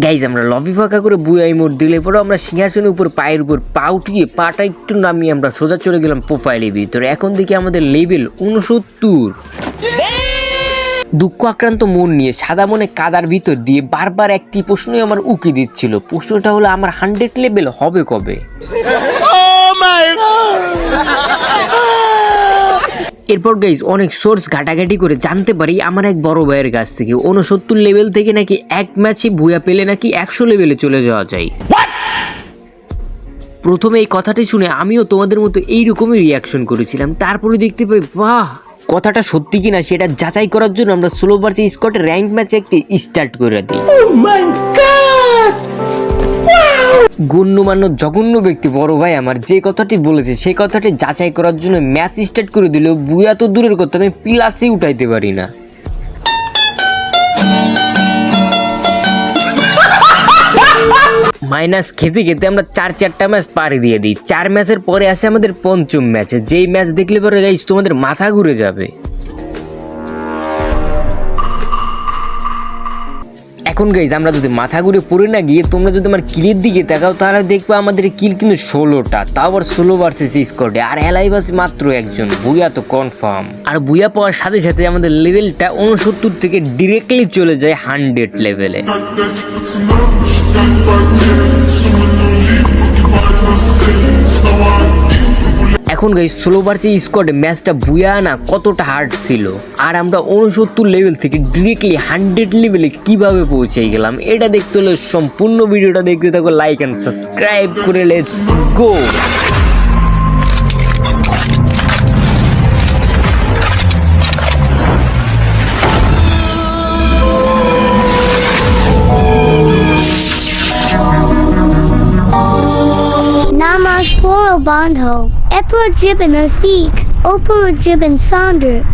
Guys আমরা lobby ফাঁকা করে বুয়াই মোড় দিলে পরে আমরা সিংহাসনের উপর পায়ের উপর পা উঠিয়ে পাটা একটু নামিয়ে আমরা সোজা চলে গেলাম প্রোফাইলের ভিতরে। এখন দেখি আমাদের লেভেল উনসত্তর দুঃখ আক্রান্ত মন নিয়ে সাদা মনে কাদার ভিতর দিয়ে বারবার একটি প্রশ্নই আমার উকি দিচ্ছিল। প্রশ্নটা হলো, আমার হান্ড্রেড লেভেল হবে কবে? এরপর গাইজ অনেক সোর্স ঘাটাঘাটি করে জানতে পারি আমার এক বড় ভাইয়ের কাছ থেকে। উনসত্তর লেভেল থেকে নাকি এক ম্যাচে ভুয়া পেলে নাকি একশো লেভেলে চলে যাওয়া যায়। প্রথমে এই কথাটি শুনে আমিও তোমাদের মতো এইরকমই রিয়াকশন করেছিলাম। তারপরে দেখতে পাই বাহ! কথাটা সত্যি কিনা সেটা যাচাই করার জন্য আমরা স্লো ভার্সেস স্কটে র্যাঙ্ক ম্যাচে একটি স্টার্ট করে দিই। গণ্যমান্য জঘন্য ব্যক্তি, বড় ভাই আমার, যে কথাটি বলেছে, সেই কথাটি যাচাই করার জন্য ম্যাচ স্টার্ট করে দিল বুয়া তো দূরের কথা, আমি প্লাসে উঠাইতে পারি না। মাইনাস খেতে খেতে আমরা চার চারটা ম্যাচ পাড়ি দিয়ে দিই। চার ম্যাচের পরে আসে আমাদের পঞ্চম ম্যাচে, যেই ম্যাচ দেখলে পরে গাইস তোমাদের মাথা ঘুরে যাবে। এখন গাইজ আমরা যদি মাথা ঘুরে পড়ে না গিয়ে তোমরা যদি আমার কিলের দিকে তাকাও, তাহলে দেখবে আমাদের কিল কিন্তু ষোলোটা। তাও আবার ষোলো ভার্সেস স্কোয়াডে আর এলাইভ আছে মাত্র একজন। বুয়া তো কনফার্ম আর বুয়া পাওয়ার সাথে সাথে আমাদের লেভেলটা উনসত্তর থেকে ডিরেক্টলি চলে যায় হান্ড্রেড লেভেলে এখন গাই ষোলো ভার্সেস স্কোয়াডে ম্যাচটা বুয়া না, কতটা হার্ড ছিল। আর আমরা উনসত্তর লেভেল থেকে ডিরেক্টলি হান্ড্রেড লেভেলে কীভাবে পৌঁছে গেলাম, এটা দেখতে হলে সম্পূর্ণ ভিডিওটা দেখতে থাকো লাইক অ্যান্ড সাবস্ক্রাইব করে let's go Namas Poro Oprah, Jib, Opera Gibbon Oprah, Jib, Gibbon Sonder,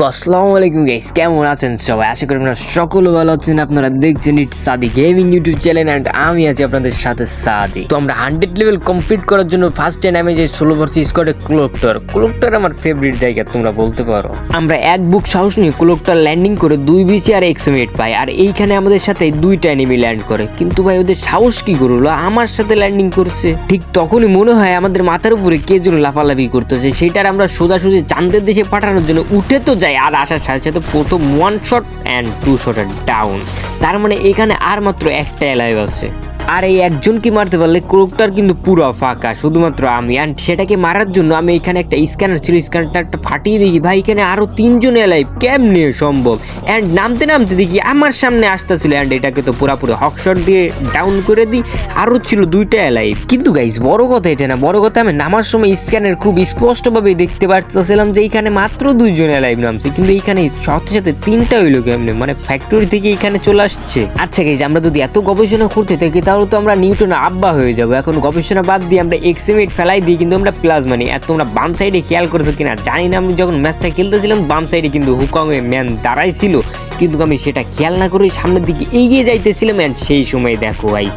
তো আসসালামু আলাইকুম গাইস কেমন আছেন সবাই? আশা করি আপনারা সকলে ভালো আছেন। আপনারা দেখছেন it Sadi gaming YouTube channel and আমি আছি আপনাদের সাথে সাদি তো আমরা হান্ড্রেড লেভেল কমপ্লিট করার জন্য ফার্স্ট টাইম আমি যে ষোলো ভার্সি স্কোয়াডে ক্লোকটার ক্লোকটার আমার ফেভারিট জায়গা, তোমরা বলতে পারো। আমরা এক বুক সাহস নিয়ে ক্লোকটার ল্যান্ডিং করে দুই বিচি আর এক্সমেট পাই। আর এইখানে আমাদের সাথে দুইটা এনিমি ল্যান্ড করে। কিন্তু ভাই, ওদের সাহস কি করল? আমার সাথে ল্যান্ডিং করছে। ঠিক তখনই মনে হয় আমাদের মাথার উপরে কে যেন লাফালাফি করতেছে। সেটার আমরা সোজাসুজি চান্দের দেশে পাঠানোর জন্য উঠে তো যাই আর আসার সাথে সাথে প্রথম ওয়ান শট অ্যান্ড টু শটের ডাউন তার মানে এখানে আর মাত্র একটা এলাইভ আছে। আর এই একজনকে মারতে পারলে ক্রোকটার কিন্তু পুরো ফাঁকা। শুধুমাত্র আমি। অ্যান্ড সেটাকে মারার জন্য আমি এখানে একটা স্ক্যানার ছিল স্ক্যানারটা ফাটিয়ে দেখি, ভাই, এখানে আরও তিনজন এলাইভ কেমনে সম্ভব? অ্যান্ড নামতে নামতে দেখি, আমার সামনে আসতেছিল অ্যান্ড এটাকে তো পুরাপুরি হকশট দিয়ে ডাউন করে দিই। আরও ছিল দুইটা এলাইভ কিন্তু গাইজ বড় কথা এটা না। বড় কথা, আমি নামার সময় স্ক্যানের খুব স্পষ্টভাবে দেখতে পারতেছিলাম যে এইখানে মাত্র দুইজন এলাইভ নামছে। কিন্তু এইখানে সাথে সাথে তিনটা হইল কেমনে? মানে ফ্যাক্টরি থেকে এখানে চলে আসছে। আচ্ছা গাইজ আমরা যদি এত গবেষণা করতে থাকি, তাহলে তো আমরা নিউটন আব্বা হয়ে যাব। এখন গবেষণা বাদ দিয়ে আমরা এক্সিমেট ফেলাই দিই, কিন্তু আমরা প্লাস মানি আর তোমরা বাম সাইডে খেয়াল করেছ কিনা? জানি না, আমি যখন ম্যাচটা খেলতেছিলাম, বাম সাইডে কিন্তু হুকং এ ম্যান দাঁড়াই ছিল কিন্তু আমি সেটা খেয়াল না করে সামনের দিকে এগিয়ে যাইতেছিলাম অ্যান্ড সেই সময় দেখো গাইজ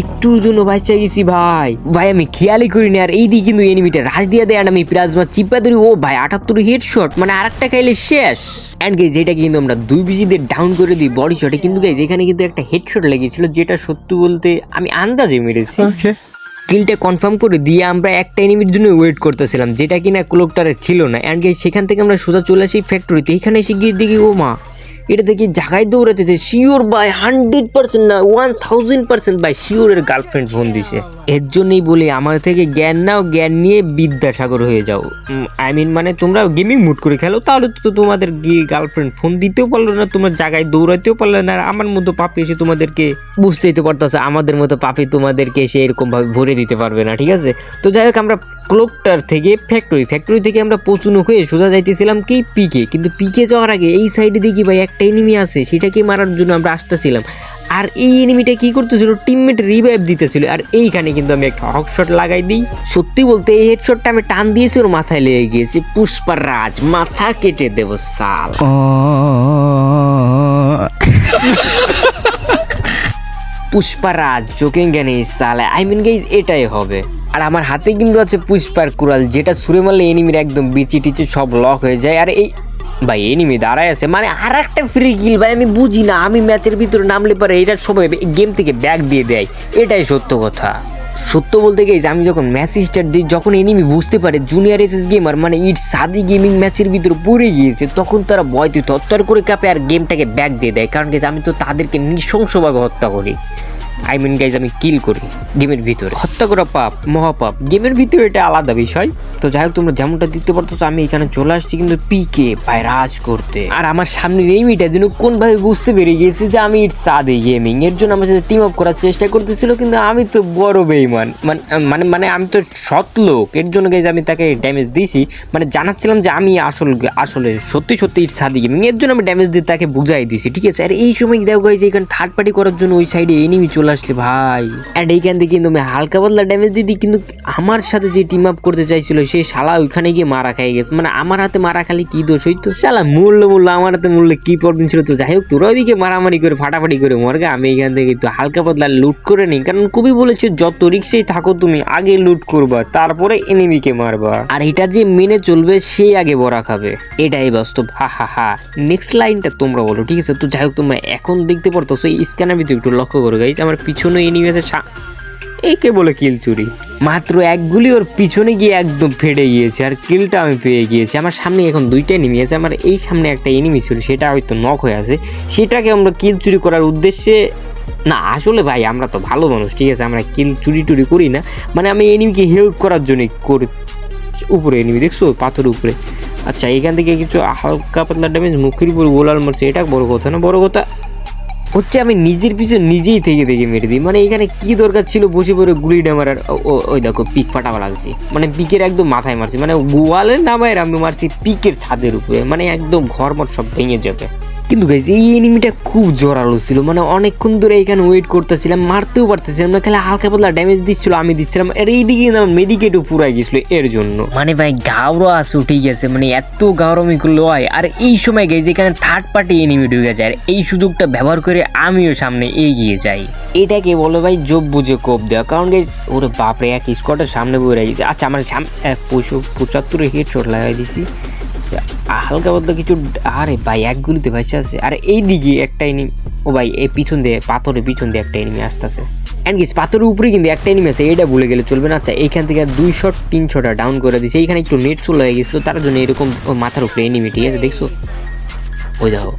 একটুর জন্য বাচ্চা গেছি ভাই। ভাই আমি খেয়ালই করিনি আর এই দিকে কিন্তু এনিমিটা রাশ দিয়ে দেয় আর আমি প্লাজমা চিপা ধরি ও ভাই আটাত্তর হেডশট মানে আরেকটা খাইলে শেষ। অ্যান্ড গেজ যেটা কিন্তু আমরা দুই বিজিতে ডাউন করে দিই বডি শটে কিন্তু গেজ এখানে কিন্তু একটা হেডশট লেগেছিল যেটা সত্যি বলতে আমি আন্দাজে মেরেছি। কিলটা কনফার্ম করে দিয়ে আমরা একটা এনিমির জন্য ওয়েট করতেছিলাম যেটা কিনা ক্লোকটারে ছিল না। অ্যান্ড গেজ সেখান থেকে আমরা সোজা চলে আসি ফ্যাক্টরিতে এখানে এসে গিয়ে দেখি ও মা এটা দেখি জায়গায় দৌড়াতেছে শিওর বাই হান্ড্রেড পার্সেন্ট না ওয়ান থাউজেন্ড পার্সেন্ট বাই শিওরের গার্লফ্রেন্ড ফোন দিছে। এর জন্যই বলি, আমার থেকে জ্ঞান নাও, জ্ঞান নিয়ে বিদ্যাসাগর হয়ে যাও। আই মিন মানে তোমরা গেমিং মুড করে খেলো, তাহলে তো তোমাদের গার্লফ্রেন্ড ফোন দিতেও পারল না, তোমার জায়গায় দৌড়াতেও পারল না, আর আমার মতো পাপি এসে তোমাদেরকে বুঝতেই তো পারতেছে, আমাদের মতো পাপি তোমাদেরকে এসে এরকমভাবে ভরে দিতে পারবে না, ঠিক আছে? তো যাই হোক, আমরা ক্লোকটার থেকে ফ্যাক্টরি ফ্যাক্টরি থেকে আমরা পচুনো হয়ে সোজা যাইতেছিলাম কি? পিকে কিন্তু পিকে যাওয়ার আগে এই সাইডে দেখি ভাই একটা এনিমি আছে, সেটাকে মারার জন্য আমরা আসতেছিলাম। আর এই এনিমিটা কি করতেছিল? Teammate revive দিতেছিল। আর এইখানে কিন্তু আমি একটা হকশট লাগাই দিই। সত্যি বলতে এই হেডশটটা আমি টান দিয়েছি ওর মাথায় লেগে গিয়েছে। পুষ্পার রাজ মাথা কেটে দেবো সাল। পুষ্পারাজ জোকিং জ্ঞানী সালে। আই মিন গাইজ এটাই হবে। আর আমার হাতে কিন্তু আছে পুষ্পার কুড়াল যেটা সুরে মারলে এনিমির একদম বিচি টিচি সব লক হয়ে যায়। আর এই ভাই এনিমি দাঁড়ায় আছে। মানে আর একটা ফ্রি কিল ভাই আমি বুঝি না। আমি ম্যাচের ভিতরে নামলে পরে এটা সবাই গেম থেকে ব্যাক দিয়ে দেয়। এটাই সত্য কথা। সত্য বলতে গিয়ে আমি যখন ম্যাচ স্টার্ট দিই যখন এনিমি বুঝতে পারে জুনিয়র এসএস গেমার মানে ইট সাদি গেমিং ম্যাচের ভিতরে পড়ে গিয়েছে তখন তারা ভয়তে তত্তর করে কাঁপে আর গেমটাকে ব্যাক দিয়ে দেয়। কারণ guys, আমি তো তাদেরকে নৃশংসভাবে হত্যা করি। আই মিন গাইজ আমি কিল করি গেমের ভিতরে। হত্যা করা পাপ, মহাপাপ, গেমের ভিতরে এটা আলাদা বিষয়। তো যাই হোক, তোমরা যেমনটা দেখতে পারতো আমি এখানে চলে আসছি কিন্তু পিকে ভাই রাজ করতে। আর আমার সামনে রেমিটা যেন কোনভাবে বুঝতে পেরে গিয়েছে যে আমি ইটস সাদে গেমিং এর জন্য আমার সাথে টিম আপ করার চেষ্টা করতেছিল, কিন্তু আমি তো বড় বেইমান মানে মানে মানে আমি তো সৎ লোক। এর জন্য গাইজ আমি তাকে ড্যামেজ দিয়েছি। মানে জানাচ্ছিলাম যে আমি আসল, আসলে সত্যি সত্যি ইটস সাদি গেমিং এর জন্য আমি ড্যামেজ দিয়ে তাকে বুঝাই দিয়েছি, ঠিক আছে? আর এই সময় দেখো গাইজ এখানে থার্ড পার্টি করার জন্য ওই সাইডে এনিমি চলে আসছে ভাই। অ্যান্ড এইখান থেকে কিন্তু আমি হালকা পাতলা ড্যামেজ দিয়ে দিই, কিন্তু আমার সাথে যে টিম আপ করতে চাইছিল, সে শালা ওইখানে গিয়ে মারা খাই গেছে। মানে আমার হাতে মারা খালি কি দোষ হইতো? শালা মূল্য মূল্য আমার হাতে মূল্য কি প্রবলেম ছিল তো? যাই হোক, তোরা ওইদিকে মারামারি করে, ফাটাফাটি করে মরগে আমি এখান থেকে একটু হালকা পাতলা লুট করে নিই। কারণ কবি বলেছে, যত রিক্সেই থাকো তুমি, আগে লুট করবা, তারপরে এনিমিকে মারবা। আর এটা যে মেনে চলবে, সে আগে বড়া খাবে। এটাই বাস্তব। হা হা হা। নেক্সট লাইনটা তোমরা বলো, ঠিক আছে? তো যাই হোক, তোমরা এখন দেখতে পারতো সেই স্ক্যানার ভিতরে একটু লক্ষ্য করো গাইজ আমার পিছনে এনিমি আছে সা- একে বলে কিল চুরি। মাত্র এক গুলি ওর পিছনে গিয়ে একদম ফেটে গিয়েছে, আর কিলটা আমি পেয়ে গিয়েছি। আমার সামনে এখন দুইটা এনিমি আছে, আমার এই সামনে একটা এনিমি ছিল, সেটা হয়তো নক হয়ে আছে। সেটাকে আমরা কিল চুরি করার উদ্দেশ্যে না, আসলে ভাই, আমরা তো ভালো মানুষ, ঠিক আছে? আমরা কিল চুরি টুরি করি না। মানে আমি এনিমিকে হেল্প করার জন্য করি উপরে এনিমি দেখছ? পাথর উপরে। আচ্ছা এখান থেকে কিছু হালকা পাতলা ড্যামেজ মুখের উপর গোলাল মারছে, এটা বড় কথা না? বড় কথা হচ্ছে আমি নিজের পিছনে নিজেই থেকে থেকে মেরে দিই। মানে এখানে কি দরকার ছিল? বসে পড়ে গুলিটা মারার ওই দেখো, পিক ফাটাবা লাগছে। মানে পিকের একদম মাথায় মারছি। মানে গোয়ালের নামায় আমি মারছি পিকের ছাদের উপরে। মানে একদম ঘরমট সব ভেঙে যাবে। কিন্তু গাইজ এই এনিমিটা খুব জোরালো ছিল। মানে অনেকক্ষণ ধরে এখানে ওয়েট করতেছিলাম মারতেও পারতেছিলাম না খালি হালকা পাতলা ড্যামেজ দিচ্ছিল আমি দিচ্ছিলাম। আর এইদিকে আমার মেডিকেটও পুরাই গেছিল এর জন্য। মানে ভাই গাওরা আছে উঠে গেছে মানে এত গাওরমি করল হয় আর এই সময় গাইজ এখানে থার্ড পার্টি এনিমি ঢুকে যায়। আর এই সুযোগটা ব্যবহার করে আমিও সামনে এগিয়ে যাই। এটাকে বলো ভাই যোগ বুঝে কোপ দেওয়া। কারণ গাইজ ওরে বাপরে এক স্কটের সামনে বয়ে গেছে। আচ্ছা আমার সামনে পঁচাত্তরে হেড চোট লাগাই দিছি। হালকা বদলা কিছু আরে ভাই, এক গুলিতে ভাইসে আছে। আর এই দিকে একটা এনিমি ও ভাই, এই পিছন দিয়ে, পাথরের পিছন দিয়ে একটা এনিমি আসতেছে। অ্যান্ড গিস পাথরের উপরে কিন্তু একটা এনিমি আছে, এটা ভুলে গেলে চলবে না। আচ্ছা এইখান থেকে দুই শট তিন শটা ডাউন করে দিছে। এইখানে একটু নেট চলে গেছিল, তার জন্য এরকম মাথার উপরে এনিমি ঠিক আছে, দেখছ? ওই দেখো।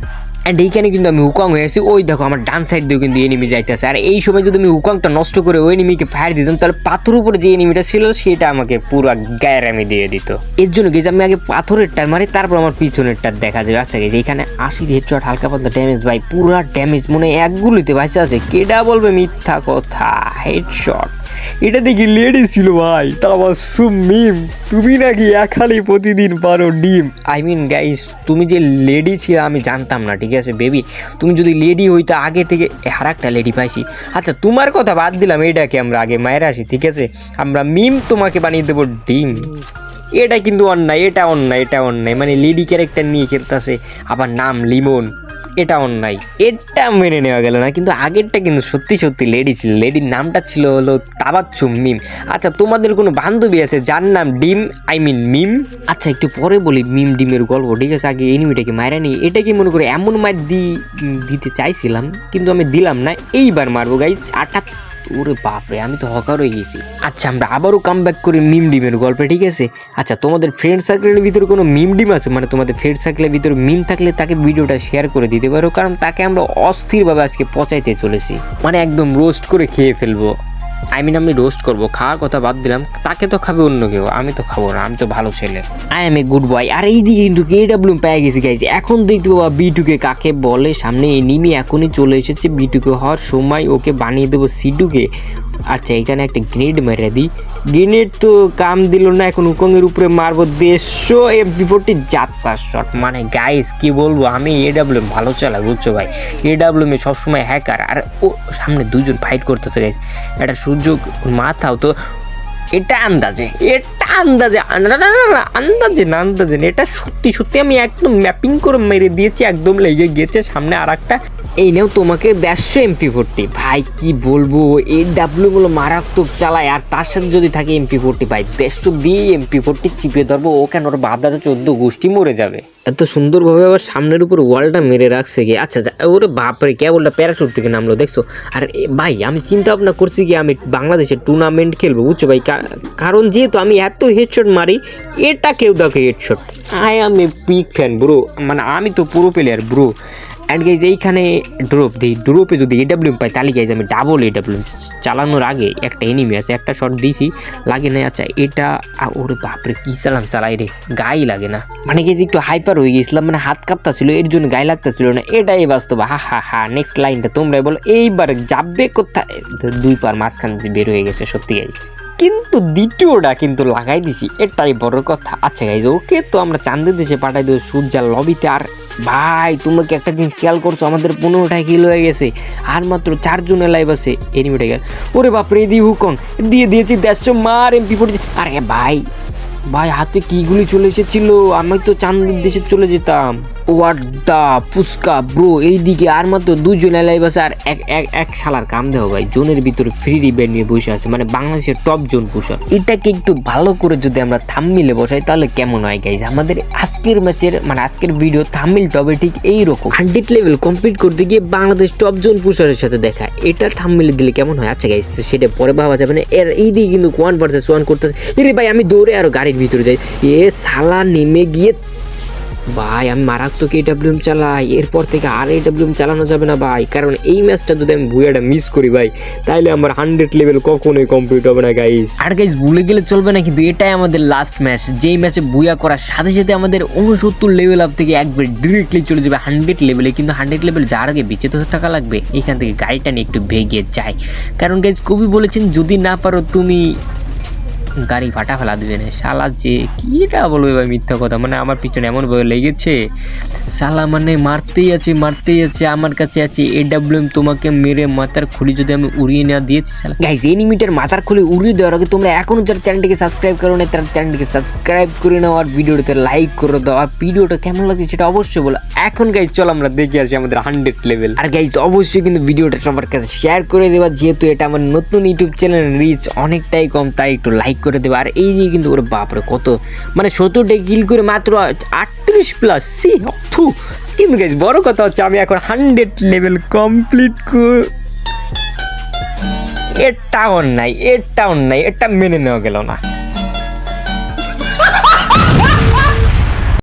অ্যান্ড এইখানে কিন্তু আমি হুকং হয়ে আছি। ওই দেখো, আমার ডান সাইড দিয়ে কিন্তু এনিমি যাইতেছে। আর এই সময় যদি আমি হুকংটা নষ্ট করে ওই এনিমিকে ফায়ার দিতাম, তাহলে পাথর উপরে যে এনিমিটা ছিল, সেটা আমাকে পুরো গায়ের আমি দিয়ে দিত। এর জন্য গেছে আমি আগে পাথরেরটা মারি, তারপর আমার পিছনেরটা দেখা যাবে। আচ্ছা গেছে এখানে আশির হেডশট, হালকা পাতলা ড্যামেজ ভাই, পুরা ড্যামেজ মনে হয় এক গুলিতে ভাইসা আছে। কেডা বলবে মিথ্যা কথা? হেডশট এটা দেখি লেডি ছিল ভাই তা আবার সুমিম তুমি নাকি একালি প্রতিদিন পারো ডিম। আই মিন গাইস তুমি যে লেডি ছিল, আমি জানতাম না, ঠিক আছে বেবি তুমি যদি লেডি হইতো, আগে থেকে আর একটা লেডি পাইছি। আচ্ছা তোমার কথা বাদ দিলাম, এটাকে আমরা আগে মায়ের আসি, ঠিক আছে? আমরা মিম তোমাকে বানিয়ে দেবো ডিম। এটা কিন্তু অন্যায়, এটা অন্যায় এটা অন্যায়। মানে লেডি ক্যারেক্টার নিয়ে খেলতেছে, আবার নাম লিমন। এটা অন্যায়। এটা মেনে নেওয়া গেল না, কিন্তু আগেরটা কিন্তু সত্যি সত্যি লেডি ছিল। লেডির নামটা ছিল হলো তাবাচ্ছুম মিম। আচ্ছা তোমাদের কোনো বান্ধবী আছে যার নাম ডিম? I mean meme? আচ্ছা একটু পরে বলি মিম ডিমের গল্প, ঠিক আছে? আগে এনিমিটাকে মারা নিই। এটাকে মনে করে এমন মার দি দিতে চাইছিলাম, কিন্তু আমি দিলাম না। এইবার মারবো গাইজ আটাত ওরে বাপরে, আমি তো হকার হয়ে গেছি। আচ্ছা আমরা আবারও কাম ব্যাক করি মিম ডিমের গল্পে, ঠিক আছে? আচ্ছা তোমাদের ফ্রেন্ড সার্কেলের ভিতরে কোনো মিম ডিম আছে? মানে তোমাদের ফ্রেন্ড সার্কেলের ভিতরে মিম থাকলে তাকে ভিডিওটা শেয়ার করে দিতে পারো, কারণ তাকে আমরা অস্থিরভাবে আজকে পচাইতে চলেছি। মানে একদম রোস্ট করে খেয়ে ফেলব। আই মিন আমি রোস্ট করব, খাওয়ার কথা বাদ দিলাম, তাকে তো খাবে অন্য কেউ, আমি তো খাব না, আমি তো ভালো ছেলে। I am a good boy আর এই দিকে কিন্তু কে ডাব্লিউ পেয়ে গেছি গাইছি এখন দেখতে পাবা বিটুকে কাকে বলে, সামনে এনিমি এখনই চলে এসেছে বিটুকে হওয়ার সময় ওকে বানিয়ে দেবো সিটুকে আচ্ছা এখানে একটা গ্রেনেড মেরে দিই। গ্রেনেড তো কাম দিল না, এখন উকংয়ের উপরে মারবো দেড়শো এফ ফোরটি যাত্রা শট মানে গাইস কি বলব, আমি এ ডাব্লিউ ভালো চালা, বুঝছ ভাই? এ ডাব্লিউ মে সবসময় হ্যাকার আর ও সামনে দুজন ফাইট করতেছে গাইস একটা সুযোগ মাথাও তো, এটা আন্দাজে, এটা আন্দাজে না আন্দাজে না আন্দাজে না, এটা সত্যি সত্যি আমি একদম ম্যাপিং করে মেরে দিয়েছি, একদম লেগে গেছে সামনে আর একটা এই নেও তোমাকে দেড়শো এমপি ফোরটি ভাই, কি বলব এই ডাব্লিউ গুলো মারাত্মক চালায়, আর তার সাথে যদি থাকে এমপি ফোরটি ভাই, দেড়শো দিয়ে এমপি ফোরটি চিপে ধরবো, ও কেন ওর বাপ দাদা চোদ্দ গোষ্ঠী মরে যাবে? এত সুন্দরভাবে আবার সামনের উপর ওয়ালটা মেরে রাখছে কি? আচ্ছা ওরে বাপরে, কেবলটা প্যারাশুট থেকে নামলো, দেখছ? আর ভাই, আমি চিন্তা ভাবনা করছি কি, আমি বাংলাদেশে টুর্নামেন্ট খেলব, বুঝছ ভাই? কারণ যেহেতু আমি এত হেডশট মারি, এটা কেউ দেখো headshot I am a pick fan bro মানে আমি তো পুরো প্লেয়ার ব্রো অ্যান্ড গাইজ এইখানে ড্রপ দিই। ড্রপে যদি এডাব্লিউএম পাই, তাহলে গাইজ আমি ডাবল এডাব্লিউএম চালানোর আগে একটা এনিমি আছে, একটা শট দিয়েছি লাগে না আচ্ছা এটা ওরে বাপরে, কী চালাম, চালাই রে। গায়ে লাগে না। মানে গেছি একটু হাইপার হয়ে গেছিলাম মানে হাত কাঁপতা ছিল এর জন্য গায়ে লাগতেছিল না। এটাই বাস্তব। হা হা হা নেক্সট লাইনটা তোমরাই বলো। এইবার যাবে কোথায়? দুই পার মাঝখান দিয়ে বের হয়ে গেছে, সত্যি গাইজ কিন্তু দ্বিতীয়টা কিন্তু লাগাই দিছি, এটাই বড় কথা। আচ্ছা গাইজ ওকে তো আমরা চান্দের দেশে পাঠাই দেবো, সূর্যার লবিতে। আর ভাই, তোমরা কি একটা জিনিস খেয়াল করছ? আমাদের পনেরোটা কিল হয়ে গেছে। আর মাত্র চারজনের লাইভ আছে। এনিমিটে গেল। ওরে বাপরে দি হুকন। দিয়ে দিয়েছি দেড়শো মার এমপি ফোর্টি আরে ভাই ভাই, হাতে কি গুলি চলে এসেছিল? আমি তো চান্দের দেশে চলে যেতাম। ওয়াট দা ব্রো এইদিকে আর মাত্র দুজন লাইভ আছে আর এক এক এক শালার কাম দেওয়া ভাই। জোনের ভিতরে ফ্রি রিবেন নিয়ে বসে আছে মানে বাংলাদেশের টপ জোন পুষার এটাকে একটু ভালো করে যদি আমরা থাম্মিলে বসাই, তাহলে কেমন হয় গাইজ আমাদের আজকের ম্যাচের মানে আজকের ভিডিও থাম্মিল টবে ঠিক এইরকম। হান্ড্রেড লেভেল কমপ্লিট করতে গিয়ে বাংলাদেশ টপ জোন পুষারের সাথে দেখা। এটা থাম্মিলে দিলে কেমন হয়? আচ্ছা গাইজ সেটা পরে ভাবা যাবে না। এর এই দিকে কিন্তু ওয়ান ভার্সেস ওয়ান করতেছে। এরে ভাই, আমি দৌড়ে আরও গাড়ির ভিতরে যাই। এ সালা নেমে গিয়ে ভাই, আমি মারাত্মক এডাব্লিউএম চালাই, এরপর থেকে আর এডাব্লিউএম চালানো যাবে না ভাই। কারণ এই ম্যাচটা যদি আমি ভুয়াটা মিস করি ভাই, তাইলে আমার হান্ড্রেড লেভেল কখনোই কমপ্লিট হবে না গাইস আর গাইস ভুলে গেলে চলবে না, কিন্তু এটাই আমাদের লাস্ট ম্যাচ যেই ম্যাচে বুয়া করার সাথে সাথে আমাদের উনসত্তর লেভেল আপ থেকে একবার ডিরেক্টলি চলে যাবে হান্ড্রেড লেভেলে কিন্তু হান্ড্রেড লেভেল যার আগে বেঁচে তো থাকা লাগবে, এখান থেকে গাড়িটা নিয়ে একটু ভেগে যায়। কারণ গাইজ কবি বলেছেন, যদি না পারো তুমি গাড়ি ফাটা ফেলা দিবে না। শালা যে কীটা বলবে ভাই মিথ্যা কথা? মানে আমার পিছনে এমনভাবে লেগেছে। শালা মানে মারতেই আছে মারতেই আছে, আমার কাছে আছে। এ ডাব্লিউএম তোমাকে মেরে মাথার খুলি যদি আমি উড়িয়ে নেওয়া দিয়েছি, শালা। গাইজ এনিমিটার মাথার খুলি উড়িয়ে দেওয়ার আগে তোমরা এখনও যারা চ্যানেলটিকে সাবস্ক্রাইব করো না তারা চ্যানেলটিকে সাবস্ক্রাইব করে নাও আর ভিডিওটাতে লাইক করে দাও। আর ভিডিওটা কেমন লাগছে সেটা অবশ্যই বলো। এখন গাইজ চলো আমরা দেখে আসি আমাদের হান্ড্রেড লেভেল আর গাইজ অবশ্যই কিন্তু ভিডিওটা সবার কাছে শেয়ার করে দেওয়া যেহেতু এটা আমার নতুন ইউটিউব চ্যানেল রিচ অনেকটাই কম, তাই একটু লাইক করে দেবে। আর এই দিয়ে কিন্তু ওরে বাপরে, কত মানে সত্তরটা কিল করে মাত্র আটত্রিশ প্লাস সি থু কিন্তু গেছি বড় কথা হচ্ছে আমি এখন হান্ড্রেড লেভেল কমপ্লিট এর টাউন নাই এর টাউন নাই, এটা মেনে নেওয়া গেল না।